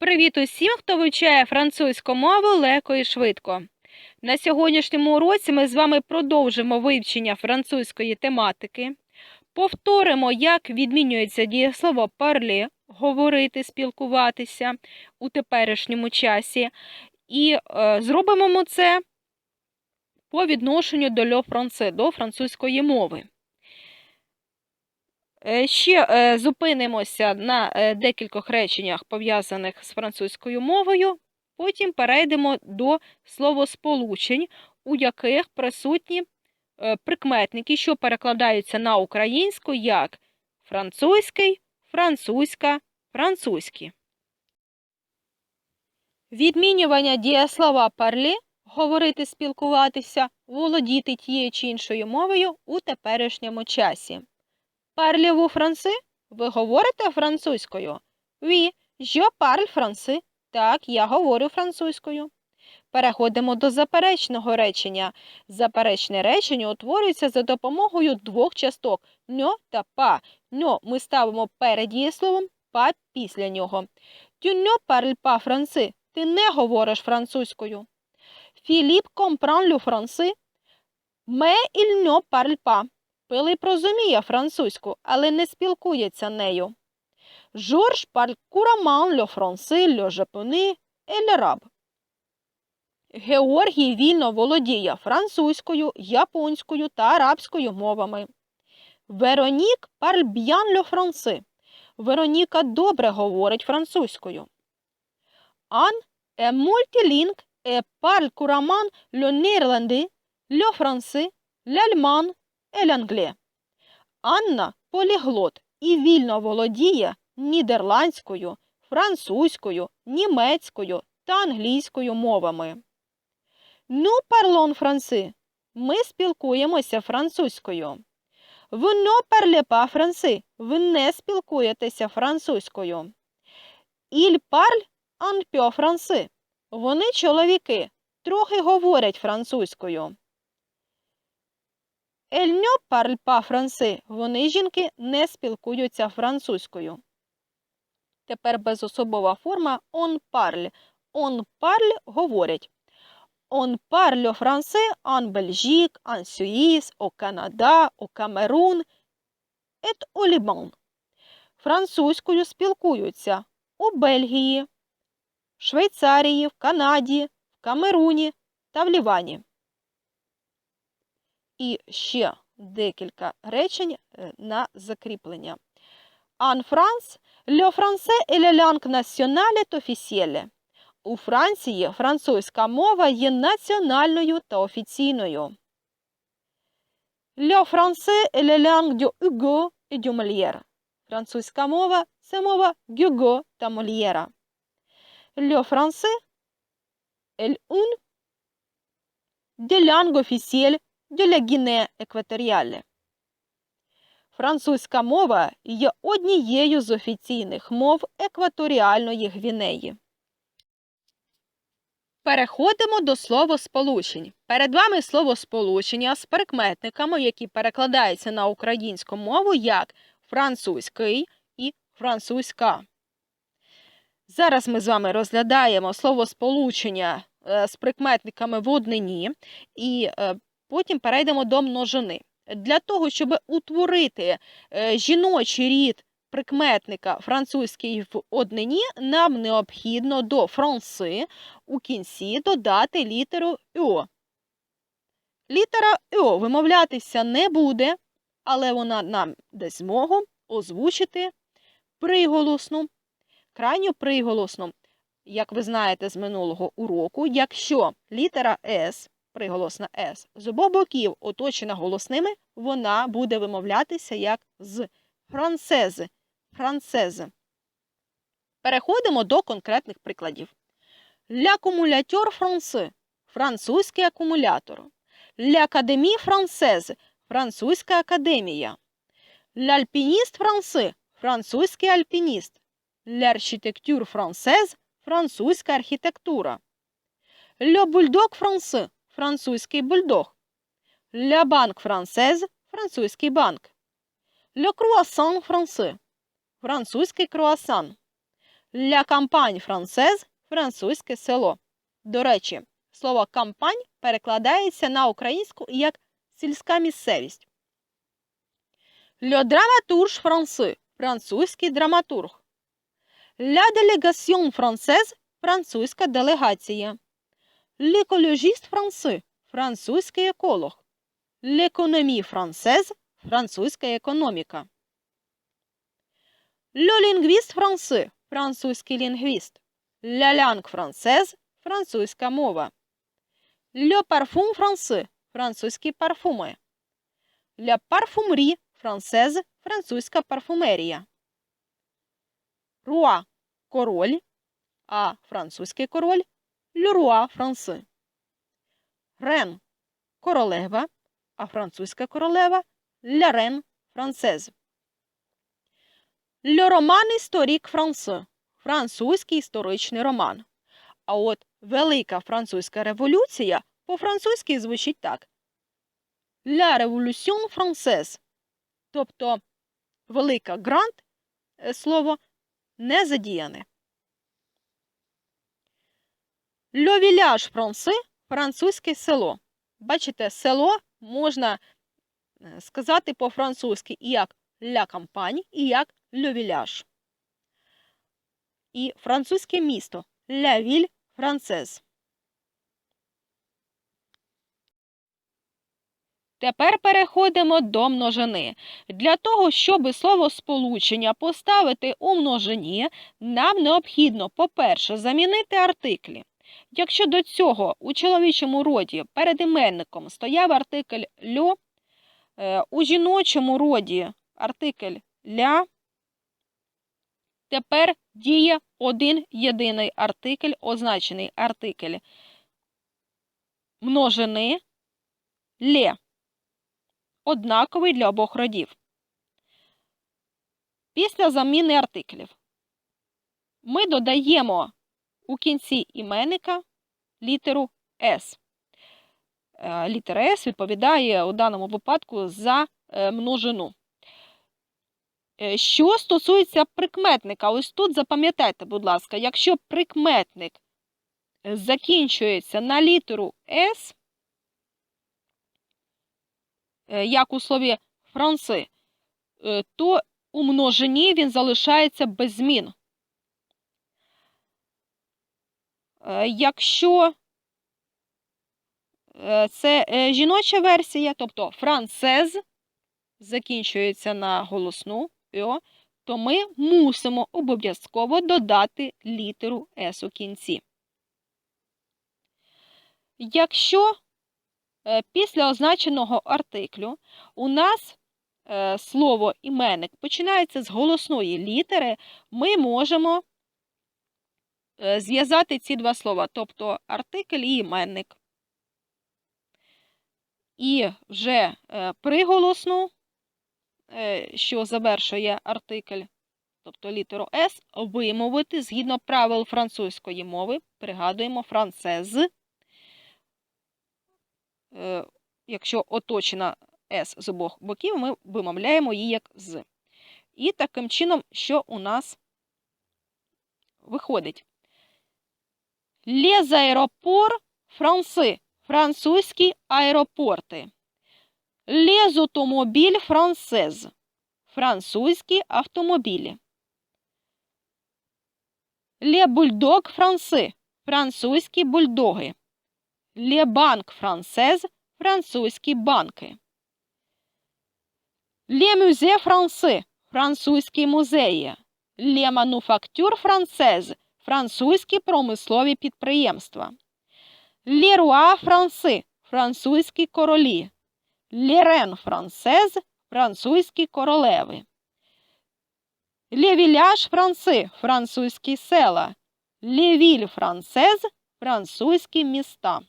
Привіт усім, хто вивчає французьку мову легко і швидко. На сьогоднішньому уроці ми з вами продовжимо вивчення французької тематики, повторимо, як відмінюється дієслово parler – говорити, спілкуватися у теперішньому часі, і е, зробимо це по відношенню до le français, до французької мови. Е, Ще е, зупинимося на е, декількох реченнях, пов'язаних з французькою мовою. Потім перейдемо до словосполучень, у яких присутні прикметники, що перекладаються на українську як французький, французька, французькі. Відмінювання дієслова parler – говорити, спілкуватися, володіти тією чи іншою мовою у теперішньому часі. Parlez-vous français? Ви говорите французькою? Oui, je parle français. Так, я говорю французькою. Переходимо до заперечного речення. Заперечне речення утворюється за допомогою двох часток «ньо» та «па». «Ньо» ми ставимо перед дієсловом, «па» після нього. Ne parles pas français. Ти не говориш французькою. Comprend le français, mais il ne parle pas. Пилип розуміє французьку, але не спілкується нею. Жорж couramment le français, le japonais et l'arabe. Георгій вільно володіє французькою, японською та арабською мовами. Веронік bien le français. Вероніка добре говорить французькою. Ан est multilingue et parle couramment le néerlandais, le français, ель-англе. Анна поліглот і вільно володіє нідерландською, французькою, німецькою та англійською мовами. Ну, парлон франси. Ми спілкуємося французькою. Ви не парле па франси. Ви не спілкуєтеся французькою. Іль парль ан пьо франси. Вони чоловіки, трохи говорять французькою. Ne parle pas français. Вони, жінки, не спілкуються французькою. Тепер безособова форма on parle. On parle – говорять. On parle français en Belgique, en Suisse, au Canada, au Cameroun et au Liban. Французькою спілкуються у Бельгії, Швейцарії, в Канаді, в Камеруні та в Лівані. І ще декілька речень е, на закріплення. En France, le français est la langue nationale officielle. У Франції французька мова є національною та офіційною. Le français est la langue de Hugo et de Molière. Французька мова – це мова Гюго та Мольєра. Le français est une des langues officielles la Guinée екваторіале. Французька мова є однією з офіційних мов екваторіальної Гвінеї. Переходимо до словосполучень. Перед вами словосполучення з прикметниками, які перекладаються на українську мову як французький і французька. Зараз ми з вами розглядаємо словосполучення е, з прикметниками в однині і е, Потім перейдемо до множини. Для того, щоб утворити е, жіночий рід прикметника французький в однині, нам необхідно до франси у кінці додати літеру О. Літера О вимовлятися не буде, але вона нам дасть змогу озвучити приголосну, крайню приголосну. Як ви знаєте з минулого уроку, якщо літера С приголосна С. З обох боків оточена голосними, вона буде вимовлятися як з францези. францези. Переходимо до конкретних прикладів. L'Accumulateur français – французький акумулятор. L'Académie française – французька академія. L'Alpiniste français – французький альпініст. L'Architecture française – французька архітектура. Bulldog français французький бульдог. La banque française – французький банк. Le croissant français – французький круасан. Ля кампань францез французьке село. До речі, слово кампань перекладається на українську як сільська місцевість. Le dramaturge français французький драматург. La délégation française французька делегація. L'écologiste français французький еколог. L'économie française французька економіка. Linguiste français французький лінгвіст. Langue française французька мова. Le parfum français французькі парфуми. La parfumerie française французька парфумерія. Руа король, а французький король Roi français. Рен королева, а французька королева reine française. Le roman historique français французький історичний роман. А от Велика Французька революція по-французьки звучить так: La Révolution française. Тобто велика грант е, слово не задіяне. Village français французьке село. Бачите, село можна е, сказати по-французьки і як la campagne, і як village. І французьке місто La Ville française. Тепер переходимо до множини. Для того, щоб словосполучення поставити у множині, нам необхідно, по-перше, замінити артиклі. Якщо до цього у чоловічому роді перед іменником стояв артикль льо, е, у жіночому роді артикль ля, тепер діє один єдиний артикль, означений артикль множини лє, однаковий для обох родів. Після заміни артиклів ми додаємо у кінці іменника літеру С. Е, літера С відповідає у даному випадку за е, множину. Е, що стосується прикметника, ось тут запам'ятайте, будь ласка, якщо прикметник закінчується на літеру С, як у слові франси, то у множині він залишається без змін. Е, якщо е, це е, жіноча версія, тобто францез закінчується на голосну то ми мусимо обов'язково додати літеру С у кінці. Якщо після означеного артиклю у нас слово іменник починається з голосної літери, ми можемо Е, зв'язати ці два слова, тобто артикль і іменник. І вже е, приголосну, е, що завершує артикль, тобто літеру С, вимовити згідно правил французької мови, пригадуємо францез. Якщо оточена С з обох боків, ми вимовляємо її як з. І таким чином, що у нас виходить? Les aéroports français – французькі аеропорти. Automobiles françaises – французькі автомобілі. Les bulldogs français – французькі бульдоги. Les banques françaises – французькі банки. Les musées français – французькі музеї. Les manufactures françaises – французькі промислові підприємства. Леруа Франси французькі королі. Лерен Францез французькі королеви. Лєвіляж Франси французькі села. Лєвіль Францез французькі міста.